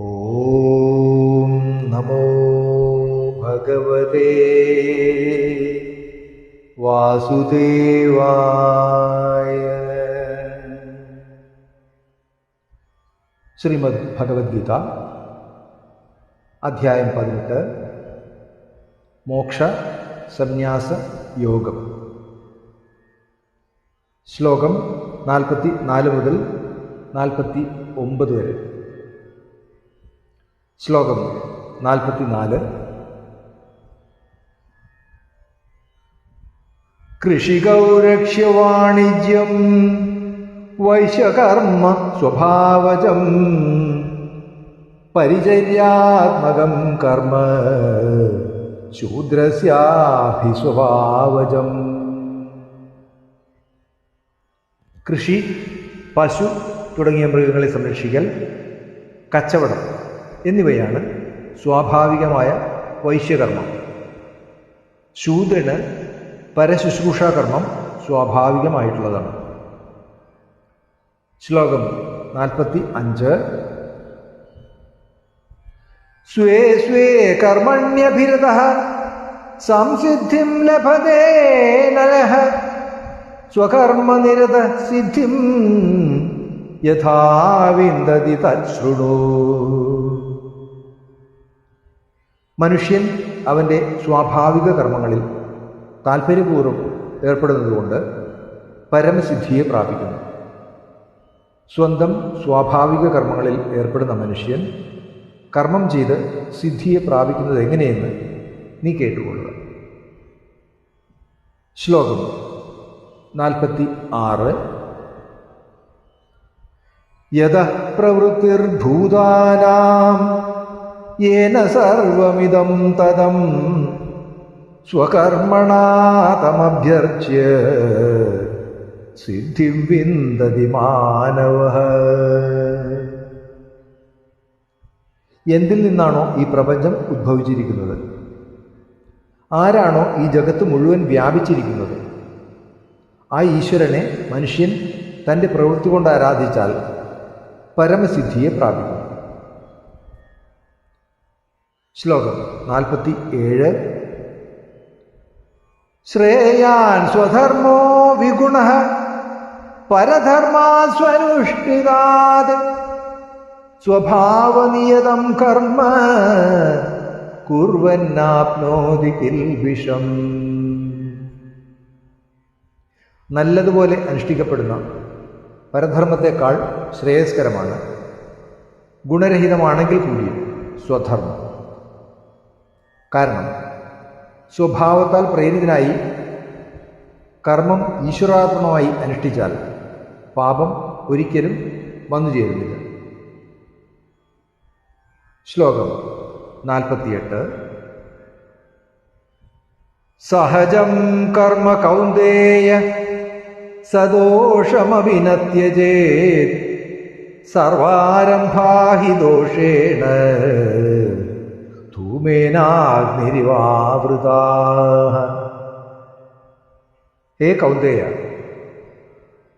ഓം നമോ ഭഗവതേ. വാസുദേവായ. ശ്രീമദ് ഭഗവത്ഗീത അധ്യായം പതിനെട്ട്. മോക്ഷ സന്യാസ യോഗം. ശ്ലോകം നാൽപ്പത്തി നാല് മുതൽ നാൽപ്പത്തി ഒമ്പത് വരെ. ശ്ലോകം നാൽപ്പത്തി നാല് കൃഷികൗരക്ഷ്യവാണിജ്യം വൈശ്യകർമ്മ സ്വഭാവജം പരിചര്യാത്മകം കർമ്മ ശൂദ്രസ്യാഭിസ്വഭാവജം കൃഷി പശു തുടങ്ങിയ മൃഗങ്ങളെ സംരക്ഷിക്കൽ കച്ചവടം. എന്നിവയാണ് സ്വാഭാവികമായ വൈശ്യകർമ്മം. ശൂദ്രന് പരശുശ്രൂഷാകർമ്മം സ്വാഭാവികമായിട്ടുള്ളതാണ്. ശ്ലോകം നാൽപ്പത്തി അഞ്ച് സ്വേ സ്വേ കർമ്മണ്യഭിരത സംസിദ്ധിം ലഭതേ നരഃ സ്വകർമ്മനിരത സിദ്ധിം യഥാവിന്ദതി തശ്രുണു മനുഷ്യൻ അവന്റെ സ്വാഭാവിക കർമ്മങ്ങളിൽ താല്പര്യപൂർവം ഏർപ്പെടുന്നതുകൊണ്ട് പരമസിദ്ധിയെ പ്രാപിക്കുന്നു. സ്വന്തം സ്വാഭാവിക കർമ്മങ്ങളിൽ ഏർപ്പെടുന്ന മനുഷ്യൻ കർമ്മം ചെയ്ത് സിദ്ധിയെ പ്രാപിക്കുന്നത് എങ്ങനെയെന്ന് നീ കേട്ടുകൊള്ളുക. ശ്ലോകം നാൽപ്പത്തി ആറ് യഥ പ്രവൃത്തിർഭൂതാനാം യേന സർവമിദം തദം സ്വകർമ്മണാ സിദ്ധി സിദ്ധിം വിന്ദതി മാനവ എന്തിൽ നിന്നാണോ ഈ പ്രപഞ്ചം ഉദ്ഭവിച്ചിരിക്കുന്നത്? ആരാണോ ഈ ജഗത്ത് മുഴുവൻ വ്യാപിച്ചിരിക്കുന്നത്? ആ ഈശ്വരനെ മനുഷ്യൻ തന്റെ പ്രവൃത്തി കൊണ്ട് ആരാധിച്ചാൽ പരമസിദ്ധിയെ പ്രാപിക്കും. ശ്ലോകം നാൽപ്പത്തി ഏഴ് ശ്രേയാൻ സ്വധർമ്മോ വിഗുണ പരധർമാസ്വനുഷ്ഠിതാത് സ്വഭാവനിയതം കർമ്മ കുർവന്നാപ്നോതി കിൽവിഷം. നല്ലതുപോലെ അനുഷ്ഠിക്കപ്പെടുന്ന പരധർമ്മത്തെക്കാൾ ശ്രേയസ്കരമാണ്. ഗുണരഹിതമാണെങ്കിൽ കൂടിയും സ്വധർമ്മം. കാരണം സ്വഭാവത്താൽ പ്രേരിതനായി കർമ്മം ഈശ്വരാത്മമായി അനുഷ്ഠിച്ചാൽ പാപം ഒരിക്കലും വന്നു ചേരുന്നില്ല. ശ്ലോകം നാൽപ്പത്തിയെട്ട്. സഹജം കർമ്മ കൗന്ദേയ സദോഷമഭിനത്യജേ സർവാരംഭാഹി ദോഷേണ ധൂമേനാഗ്നിരിവാവൃത ഹേ കൗന്ദേയ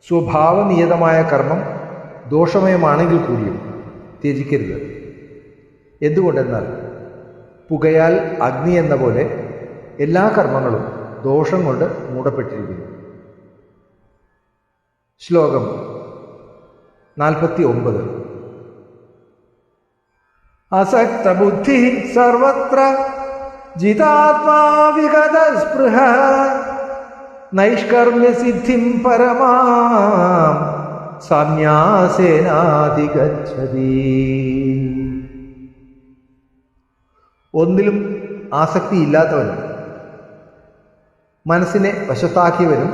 സ്വഭാവനിയതമായ കർമ്മം ദോഷമയമാണെങ്കിൽ കൂടിയും ത്യജിക്കരുത്. എന്തുകൊണ്ടെന്നാൽ പുകയാൽ അഗ്നി എന്ന പോലെ എല്ലാ കർമ്മങ്ങളും ദോഷം കൊണ്ട് മൂടപ്പെട്ടിരിക്കുന്നു. ശ്ലോകം നാൽപ്പത്തി ഒമ്പത്. അസക്തബുദ്ധി സർവത്ര. ജിതാത്മാ വിഗത സ്പൃഹ നൈഷ്കർമ്മ്യസിദ്ധിം പരമാം. സന്യാസേനാധിഗച്ഛതി. ഒന്നിലും ആസക്തി ഇല്ലാത്തവനും മനസ്സിനെ വശത്താക്കിയവനും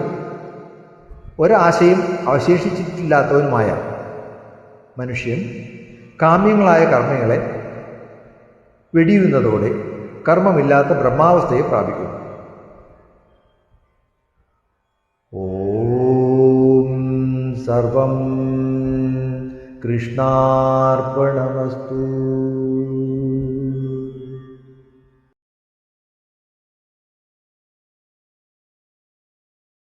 ഒരാശയും അവശേഷിച്ചിട്ടില്ലാത്തവനുമായ മനുഷ്യൻ കാമ്യങ്ങളായ കർമ്മങ്ങളെ വെടിയുന്നതോടെ കർമ്മമില്ലാത്ത ബ്രഹ്മാവസ്ഥയെ പ്രാപിക്കുന്നു. ഓം സർവം കൃഷ്ണാർപ്പണമസ്തു.